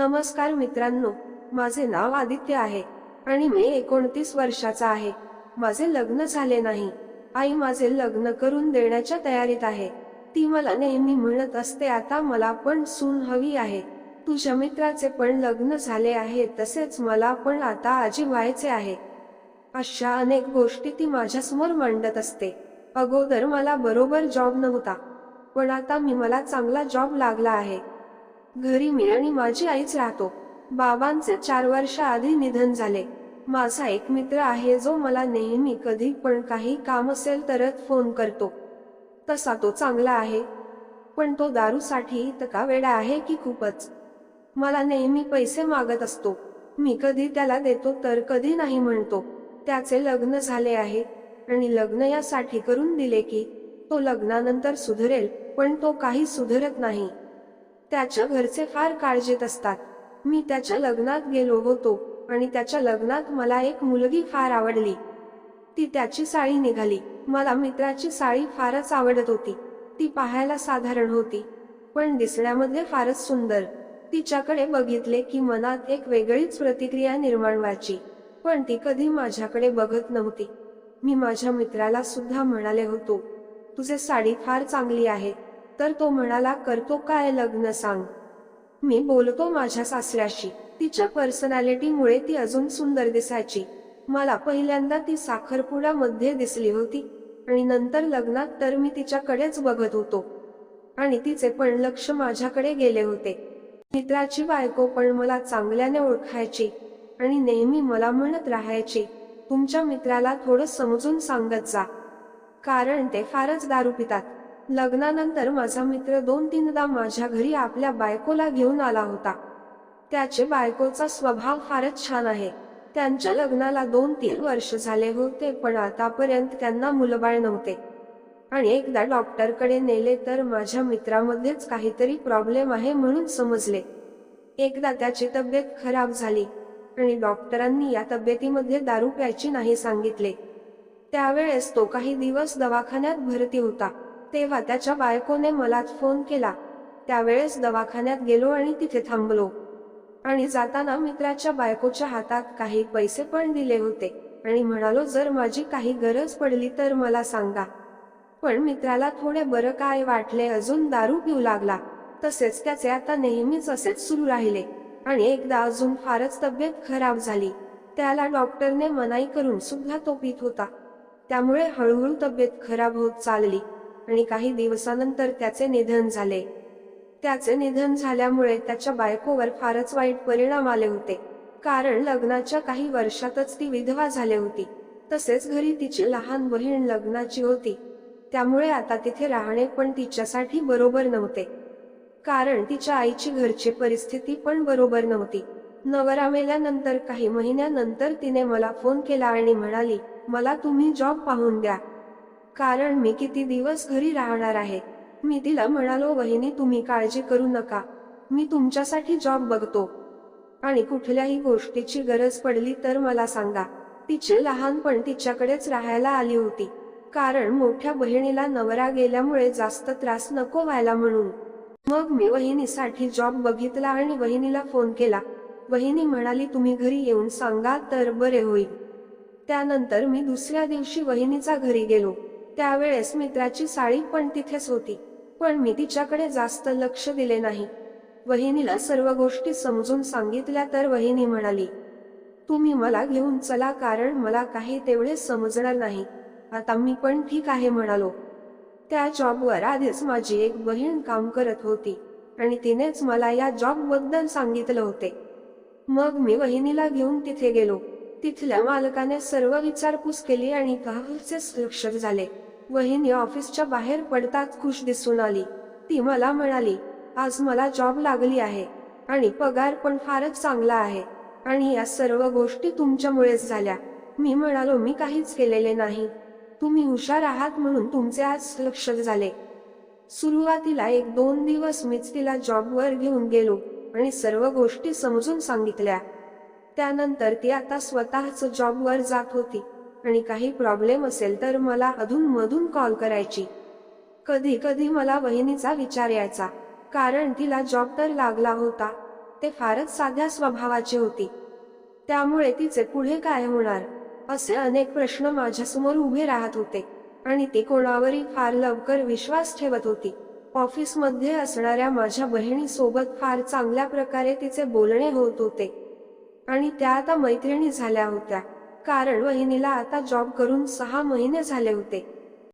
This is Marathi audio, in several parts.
नमस्कार मित्रांनो माझे नाव आदित्य आहे आणि मी एकोणतीस वर्षाचा आहे. माझे लग्न झाले नाही. आई माझे लग्न करून देण्याच्या तयारीत आहे. ती मला नेहमी म्हणत असते आता मला पण सून हवी आहे. तुझ्या मित्राचे पण लग्न झाले आहे तसेच मला पण आता आजी व्हायचे आहे. अशा अनेक गोष्टी ती माझ्यासमोर मांडत असते. अगोदर मला बरोबर जॉब नव्हता. पण आता मी मला चांगला जॉब लागला आहे. घरी मी आणि माझी आईच राहतो. बाबांचे चार वर्ष आधी निधन झाले. माझा एक मित्र आहे जो मला नेहमी कधी पण काही काम असेल तरच फोन करतो. तसा तो चांगला आहे. पण तो दारूसाठी इतका वेडा आहे की खूपच. मला नेहमी पैसे मागत असतो. मी कधी त्याला देतो तर कधी नाही म्हणतो. त्याचे लग्न झाले आहे. आणि लग्न यासाठी करून दिले की तो लग्नानंतर सुधरेल पण तो काही सुधरत नाही. त्याच्या घरचे फार काळजीत असतात. मी त्याच्या लग्नात गेलो होतो आणि त्याच्या लग्नात मला एक मुलगी फार आवडली. ती त्याची साडी निघाली. मला मित्राची साडी फारच आवडत होती. ती पाहायला साधारण होती. पण दिसण्यामध्ये फारच सुंदर. तिच्याकडे बघितले की मनात एक वेगळीच प्रतिक्रिया निर्माण व्हायची. पण ती कधी माझ्याकडे बघत नव्हती. मी माझ्या मित्राला सुद्धा म्हणाले होतो तुझे साडी फार चांगली आहे. तर तो म्हणाला करतो काय लग्न सांग? मी बोलतो माझ्या सासऱ्याशी. तिच्या पर्सनॅलिटीमुळे ती अजून सुंदर दिसायची. मला पहिल्यांदा ती साखरपुड्यामध्ये दिसली होती आणि नंतर लग्नात तर मी तिच्याकडेच बघत होतो. आणि तिचे पण लक्ष माझ्याकडे गेले होते. मित्राची बायको पण मला चांगल्याने ओळखायची आणि नेहमी मला म्हणत राहायची तुमच्या मित्राला थोडं समजून सांगत जा. कारण ते फारच दारू पितात. लग्नानंतर माझा मित्र दोन तीनदा माझ्या घरी आपल्या बायकोला घेऊन आला होता. त्याचे बायकोचा स्वभाव फारच छान आहे. त्यांच्या लग्नाला दोन तीन वर्ष झाले होते पण आतापर्यंत त्यांना मुलबाळ नव्हते. आणि एकदा डॉक्टरकडे नेले तर माझ्या मित्रामध्येच काहीतरी प्रॉब्लेम आहे म्हणून समजले. एकदा त्याची तब्येत खराब झाली आणि डॉक्टरांनी या तब्येतीमध्ये दारू प्यायची नाही सांगितले. त्यावेळेस तो काही दिवस दवाखान्यात भरती होता. तेव्हा त्याच्या बायकोने मलाच फोन केला. त्यावेळेस दवाखान्यात गेलो आणि तिथे थांबलो. आणि जाताना मित्राच्या बायकोच्या हातात काही पैसे पण दिले होते. आणि म्हणालो जर माझी काही गरज पडली तर मला सांगा. पण मित्राला थोडे बरं काय वाटले अजून दारू पिऊ लागला. तसेच त्याचे आता नेहमीच असेच सुरू राहिले. आणि एकदा अजून फारच तब्येत खराब झाली. त्याला डॉक्टरने मनाई करून सुद्धा तो पित होता. त्यामुळे हळूहळू तब्येत खराब होत चालली. आणि काही दिवसानंतर त्याचे निधन झाले. त्याचे निधन झाल्यामुळे त्याच्या बायकोवर फारच वाईट परिणाम आले होते. कारण लग्नाच्या काही वर्षातच ती विधवा झाली होती. तसेच घरी तिची लहान बहीण लग्नाची होती. त्यामुळे आता तिथे राहणे पण तिच्यासाठी बरोबर नव्हते. कारण तिच्या आईची घरची परिस्थिती पण बरोबर नव्हती. नवरा मेल्यानंतर काही महिन्यानंतर तिने मला फोन केला आणि म्हणाली मला तुम्ही जॉब पाहून द्या. कारण मी किती दिवस घरी राहणार आहे. मी तिला म्हणालो वहिनी तुम्ही काळजी करू नका. मी तुमच्यासाठी जॉब बघतो. आणि कुठल्याही गोष्टीची गरज पडली तर मला सांगा. तिचे लहानपण तिच्याकडेच राहायला आली होती. कारण मोठ्या बहिणीला नवरा गेल्यामुळे जास्त त्रास नको व्हायला म्हणून. मग मी वहिनीसाठी जॉब बघितला आणि वहिनीला फोन केला. वहिनी म्हणाली तुम्ही घरी येऊन सांगा तर बरे होईल. त्यानंतर मी दुसऱ्या दिवशी वहिनीचा घरी गेलो. त्यावेळेस मित्राची साडी पण तिथेच होती. पण मी तिच्याकडे जास्त लक्ष दिले नाही. वहिनीला सर्व गोष्टी समजून सांगितल्या तर वहिनी म्हणाली तुम्ही मला घेऊन चला कारण मला काही तेवढे समजणार नाही. आता मी पण ठीक आहे म्हणालो. त्या जॉबवर आधीच माझी एक बहीण काम करत होती आणि तिनेच मला या जॉबबद्दल सांगितलं होते. मग मी वहिनीला घेऊन तिथे गेलो. तिथल्या मालकाने सर्व विचारपूस केली आणि काहीच लक्ष झाले. वहिनी ऑफिसच्या बाहेर पडताच खुश दिसून आली. ती मला म्हणाली आज मला जॉब लागली आहे आणि पगार पण फारच चांगला आहे आणि या सर्व गोष्टी तुमच्यामुळेच झाल्या. मी म्हणालो मी काहीच केलेले नाही. तुम्ही हुशार आहात म्हणून तुमचे आज लक्ष झाले. सुरुवातीला एक दोन दिवस मीच तिला जॉबवर घेऊन गेलो आणि सर्व गोष्टी समजून सांगितल्या. त्यानंतर ती आता स्वतःच जॉबवर जात होती. आणि काही प्रॉब्लेम असेल तर मला अधून मधून कॉल करायची. कधी कधी मला वहिनीचा विचार यायचा. कारण तिला जॉब तर लागला होता. ते फारच साध्या स्वभावाचे होती. त्यामुळे तिचे पुढे काय होणार? असे अनेक प्रश्न माझ्यासमोर उभे राहत होते. आणि ती कोणावरही फार लवकर विश्वास ठेवत होती. ऑफिसमध्ये असणाऱ्या माझ्या बहिणीसोबत फार चांगल्या प्रकारे तिचे बोलणे होत होते. आणि त्या आता मैत्रिणी झाल्या होत्या. कारण वहिनीला आता जॉब करून सहा महिने झाले होते.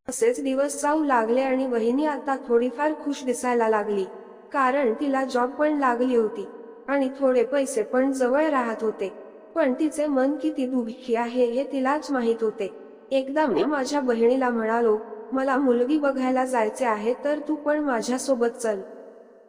असेच दिवस जाऊ लागले आणि वहिनी आता थोडीफार खुश दिसायला लागली. कारण तिला जॉब पण लागली होती. आणि थोडे पैसे पण जवळ राहत होते. पण तिचे मन किती दुःखी आहे हे तिलाच माहीत होते. एकदा मी माझ्या बहिणीला म्हणालो मला मुलगी बघायला जायचे आहे तर तू पण माझ्यासोबत चल.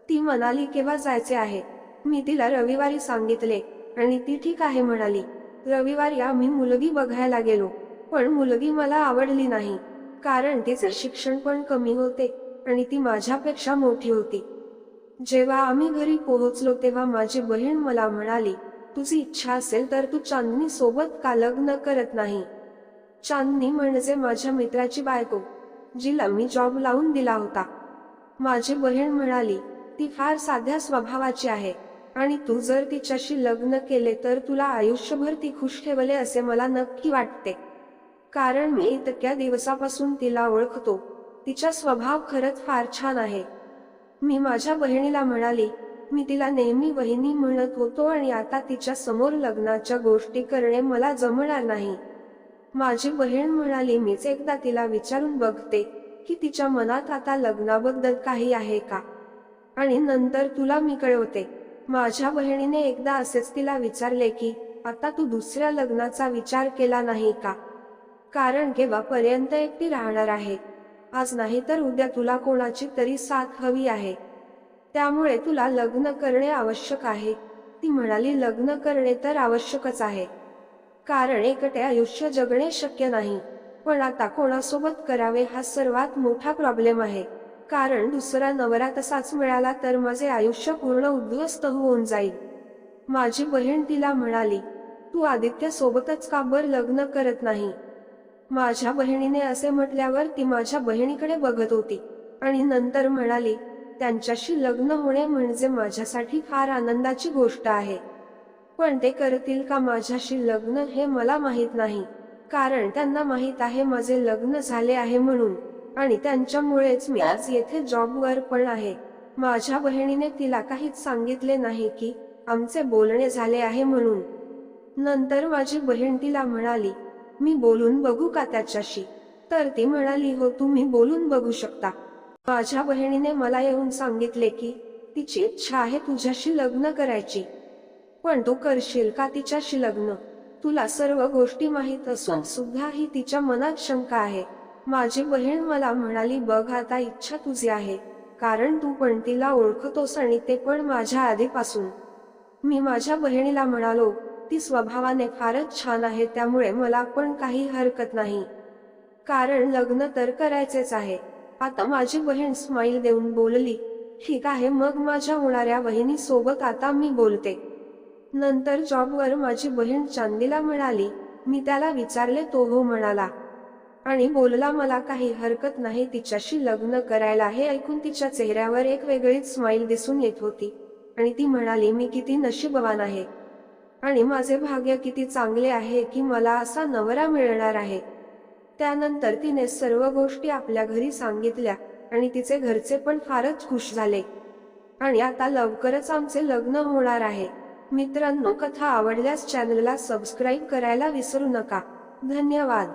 ती म्हणाली केव्हा जायचे आहे? मी तिला रविवारी सांगितले आणि ती ठीक आहे म्हणाली. रविवारी आम्ही मुलगी बघायला गेलो पण मुलगी मला आवडली नाही. कारण तिचे शिक्षण पण कमी होते आणि ती माझ्यापेक्षा मोठी होती. जेव्हा आम्ही घरी पोहोचलो तेव्हा माझी बहीण मला म्हणाली तुझी इच्छा असेल तर तू चांदनी सोबत का लग्न करत नाही? चांदनी म्हणजे माझ्या मित्राची बायको जिला मी जॉब लावून दिला होता. माझी बहीण म्हणाली ती फार साध्या स्वभावाची आहे. आणि तू जर तिच्याशी लग्न केले तर तुला आयुष्यभर ती खुश ठेवले असे मला नक्की वाटते. कारण मी इतक्या दिवसापासून तिला ओळखतो. तिचा स्वभाव खरंच फार छान आहे. मी माझ्या बहिणीला म्हणाली मी तिला नेहमी वहिनी म्हणत होतो आणि आता तिच्या समोर लग्नाच्या गोष्टी करणे मला जमणार नाही. माझी बहीण म्हणाली मीच एकदा तिला विचारून बघते की तिच्या मनात आता लग्नाबद्दल काही आहे का? आणि नंतर तुला मी कळवते. माझ्या बहिणीने एकदा असेच तिला विचारले की आता तू दुसऱ्या लग्नाचा विचार केला नाही का? कारण केव्हापर्यंत एकटी राहणार आहे? आज नाही तर उद्या तुला कोणाची तरी साथ हवी आहे. त्यामुळे तुला लग्न करणे आवश्यक आहे. ती म्हणाली लग्न करणे तर आवश्यकच आहे. कारण एकटे आयुष्य जगणे शक्य नाही. पण आता कोणासोबत करावे हा सर्वात मोठा प्रॉब्लेम आहे. कारण दुसरा नवरा तसाच मिळाला तर माझे आयुष्य पूर्ण उद्ध्वस्त होऊन जाईल. माझी बहीण तिला म्हणाली तू आदित्य सोबतच का बर लग्न करत नाही? माझ्या बहिणीने असे म्हटल्यावर ती माझ्या बहिणीकडे बघत होती आणि नंतर म्हणाली त्यांच्याशी लग्न होणे म्हणजे माझ्यासाठी फार आनंदाची गोष्ट आहे. पण ते करतील का माझ्याशी लग्न हे मला माहीत नाही कारण त्यांना माहीत आहे माझे लग्न झाले आहे म्हणून. आणि त्यांच्यामुळेच मी आज येथे जॉबवर पण आहे. माझ्या बहिणीने तिला काहीच सांगितले नाही की आमचे बोलणे झाले आहे म्हणून. नंतर माझी बहीण तिला म्हणाली मी बोलून बघू का त्याच्याशी? तर ती म्हणाली हो तुम्ही बोलून बघू शकता. माझ्या बहिणीने मला येऊन सांगितले की तिची इच्छा आहे तुझ्याशी लग्न करायची. पण तू करशील का तिच्याशी लग्न? तुला सर्व गोष्टी माहीत असून सुद्धा ही तिच्या मनात शंका आहे. माझी बहीण मला म्हणाली बघ आता इच्छा तुझी आहे. कारण तू पण तिला ओळखतोस आणि ते पण माझ्या आधीपासून. मी माझ्या बहिणीला म्हणालो ती स्वभावाने फारच छान आहे त्यामुळे मला पण काही हरकत नाही. कारण लग्न तर करायचेच आहे. आता माझी बहीण स्माईल देऊन बोलली ठीक आहे मग माझ्या होणाऱ्या बहिणीसोबत आता मी बोलते. नंतर जॉबवर माझी बहीण चांदीला म्हणाली मी त्याला विचारले तो हो म्हणाला. आणि बोलला मला काही हरकत नाही तिच्याशी लग्न करायला. हे ऐकून तिच्या चेहऱ्यावर एक वेगळीच स्माईल दिसून येत होती आणि ती म्हणाली मी किती नशीबवान आहे आणि माझे भाग्य किती चांगले आहे की मला असा नवरा मिळणार आहे. त्यानंतर तिने सर्व गोष्टी आपल्या घरी सांगितल्या आणि तिचे घरचे पण फारच खुश झाले. आणि आता लवकरच आमचे लग्न होणार आहे. मित्रांनो कथा आवडल्यास चॅनलला सबस्क्राईब करायला विसरू नका. धन्यवाद.